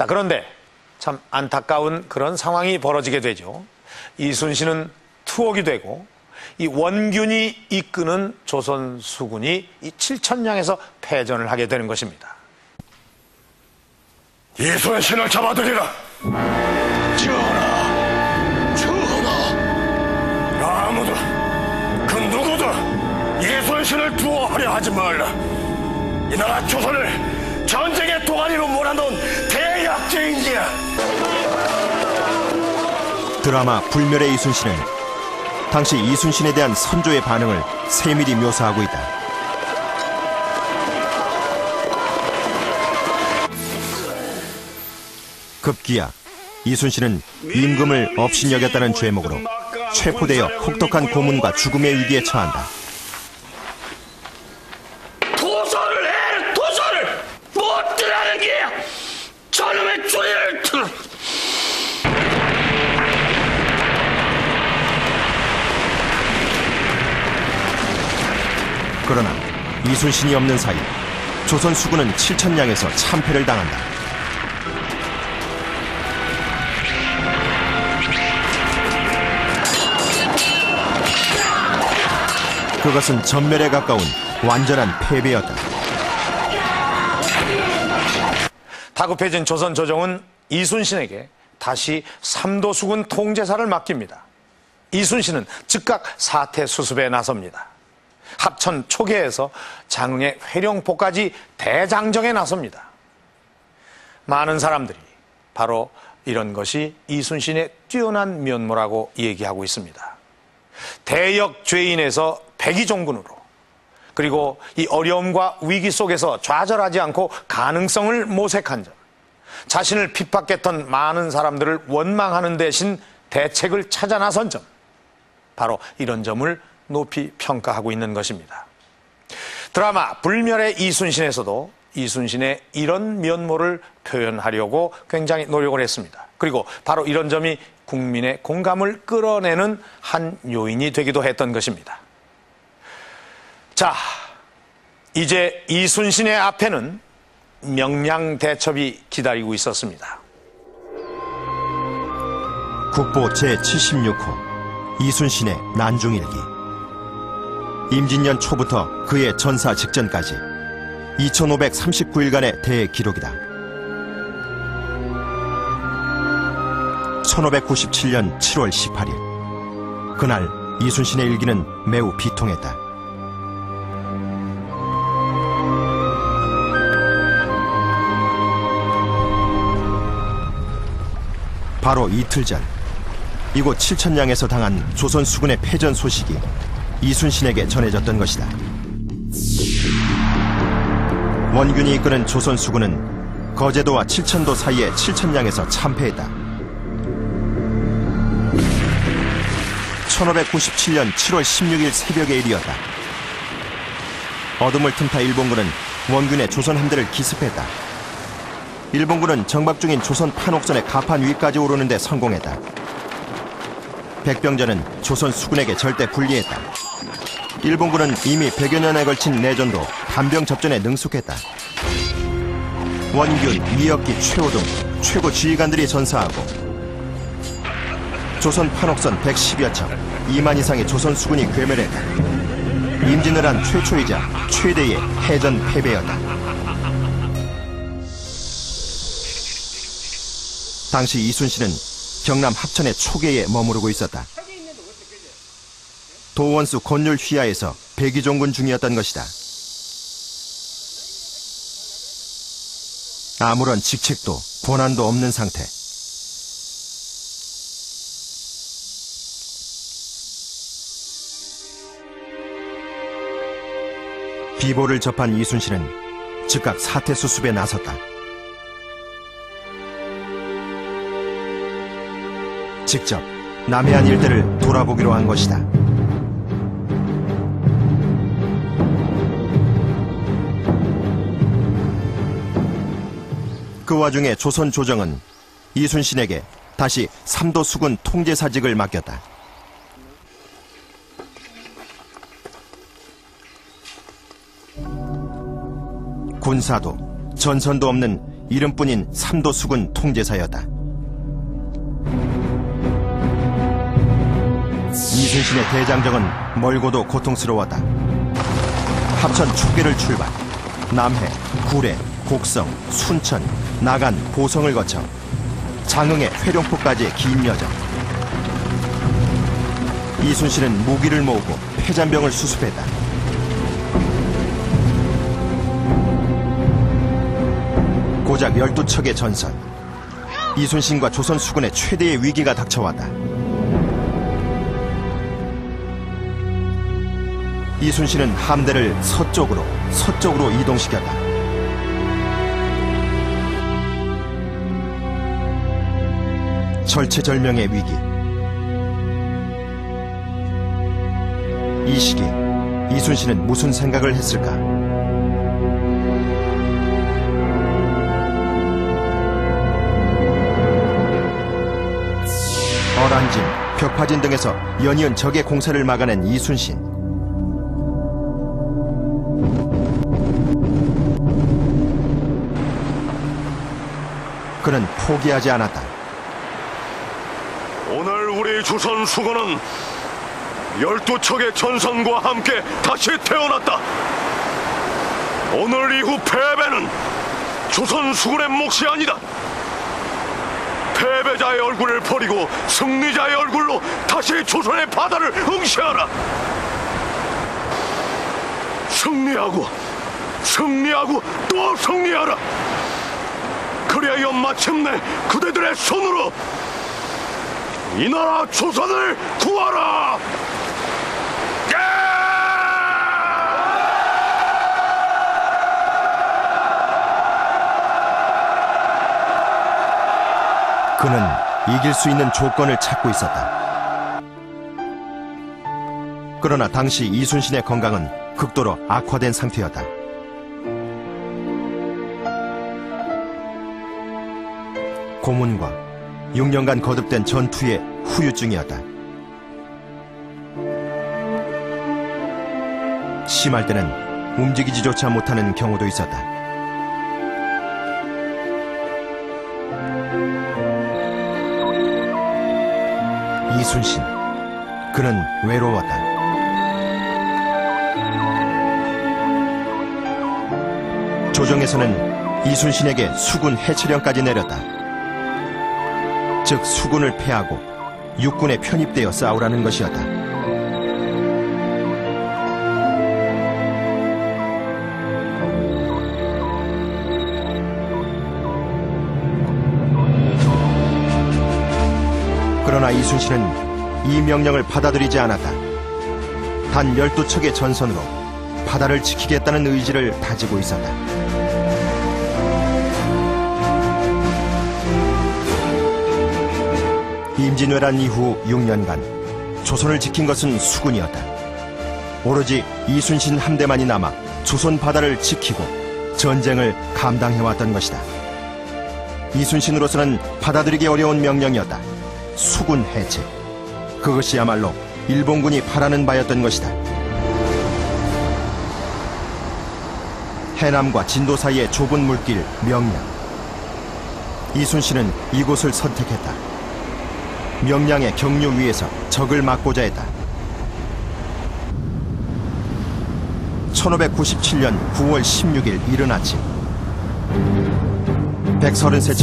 자, 그런데 참 안타까운 그런 상황이 벌어지게 되죠. 이순신은 투옥이 되고 이 원균이 이끄는 조선 수군이 이 칠천량에서 패전을 하게 되는 것입니다. 이순신을 잡아들이라. 전하, 전하. 아무도, 그 누구도 이순신을 두어하려 하지 말라. 이 나라 조선을 전쟁의 도가니로 몰아넣은 대약죄인이야. 드라마 불멸의 이순신은 당시 이순신에 대한 선조의 반응을 세밀히 묘사하고 있다. 급기야 이순신은 임금을 업신여겼다는 죄목으로 체포되어 혹독한 고문과 죽음의 위기에 처한다. 도서를 해! 도서를! 못 들하는 게 저놈의 조리를 틀 그러나 이순신이 없는 사이 조선 수군은 칠천량에서 참패를 당한다. 그것은 전멸에 가까운 완전한 패배였다. 다급해진 조선 조정은 이순신에게 다시 삼도수군 통제사를 맡깁니다. 이순신은 즉각 사태 수습에 나섭니다. 합천 초계에서 장흥의 회령포까지 대장정에 나섭니다. 많은 사람들이 바로 이런 것이 이순신의 뛰어난 면모라고 얘기하고 있습니다. 대역 죄인에서 백의종군으로 그리고 이 어려움과 위기 속에서 좌절하지 않고 가능성을 모색한 점, 자신을 핍박했던 많은 사람들을 원망하는 대신 대책을 찾아 나선 점, 바로 이런 점을 높이 평가하고 있는 것입니다. 드라마 불멸의 이순신에서도 이순신의 이런 면모를 표현하려고 굉장히 노력을 했습니다. 그리고 바로 이런 점이 국민의 공감을 끌어내는 한 요인이 되기도 했던 것입니다. 자, 이제 이순신의 앞에는 명량 대첩이 기다리고 있었습니다. 국보 제76호 이순신의 난중일기 임진년 초부터 그의 전사 직전까지 2539일간의 대기록이다. 1597년 7월 18일 그날 이순신의 일기는 매우 비통했다. 바로 이틀 전 이곳 칠천량에서 당한 조선 수군의 패전 소식이 이순신에게 전해졌던 것이다. 원균이 이끄는 조선 수군은 거제도와 칠천도 사이의 칠천량에서 참패했다. 1597년 7월 16일 새벽의 일이었다. 어둠을 틈타 일본군은 원균의 조선 함대를 기습했다. 일본군은 정박 중인 조선 판옥선의 가판 위까지 오르는데 성공했다. 백병전은 조선 수군에게 절대 불리했다. 일본군은 이미 100여 년에 걸친 내전도 단병 접전에 능숙했다. 원균, 이혁기, 최호 등 최고 지휘관들이 전사하고 조선 판옥선 110여 척, 2만 이상의 조선 수군이 괴멸했다. 임진을 한 최초이자 최대의 해전 패배였다. 당시 이순신은 경남 합천의 초계에 머무르고 있었다. 도원수 권율 휘하에서 백의종군 중이었던 것이다. 아무런 직책도 권한도 없는 상태. 비보를 접한 이순신은 즉각 사태 수습에 나섰다. 직접 남해안 일대를 돌아보기로 한 것이다. 그 와중에 조선 조정은 이순신에게 다시 삼도 수군 통제사직을 맡겼다. 군사도 전선도 없는 이름뿐인 삼도 수군 통제사였다. 이순신의 대장정은 멀고도 고통스러웠다. 합천 축계를 출발, 남해, 구례, 곡성, 순천, 나간, 보성을 거쳐 장흥의 회룡포까지의 긴 여정. 이순신은 무기를 모으고 폐잔병을 수습했다. 고작 12척의 전선. 이순신과 조선 수군의 최대의 위기가 닥쳐왔다. 이순신은 함대를 서쪽으로, 서쪽으로 이동시켰다. 절체절명의 위기. 이 시기, 이순신은 무슨 생각을 했을까? 어란진, 벽화진 등에서 연이은 적의 공세를 막아낸 이순신. 그는 포기하지 않았다. 조선 수군은 열두 척의 전선과 함께 다시 태어났다. 오늘 이후 패배는 조선 수군의 몫이 아니다. 패배자의 얼굴을 버리고 승리자의 얼굴로 다시 조선의 바다를 응시하라. 승리하고 승리하고 또 승리하라. 그리하여 마침내 그대들의 손으로 이 나라 조선을 구하라! 예! 그는 이길 수 있는 조건을 찾고 있었다. 그러나 당시 이순신의 건강은 극도로 악화된 상태였다. 고문과 6년간 거듭된 전투의 후유증이었다. 심할 때는 움직이지조차 못하는 경우도 있었다. 이순신. 그는 외로웠다. 조정에서는 이순신에게 수군 해체령까지 내렸다. 즉 수군을 패하고 육군에 편입되어 싸우라는 것이었다. 그러나 이순신은 이 명령을 받아들이지 않았다. 단 12척의 전선으로 바다를 지키겠다는 의지를 다지고 있었다. 임진왜란 이후 6년간 조선을 지킨 것은 수군이었다. 오로지 이순신 함대만이 남아 조선 바다를 지키고 전쟁을 감당해왔던 것이다. 이순신으로서는 받아들이기 어려운 명령이었다. 수군 해체. 그것이야말로 일본군이 바라는 바였던 것이다. 해남과 진도 사이의 좁은 물길 명량. 이순신은 이곳을 선택했다. 명량의 경류 위에서 적을 막고자 했다. 1597년 9월 16일 이른 아침 133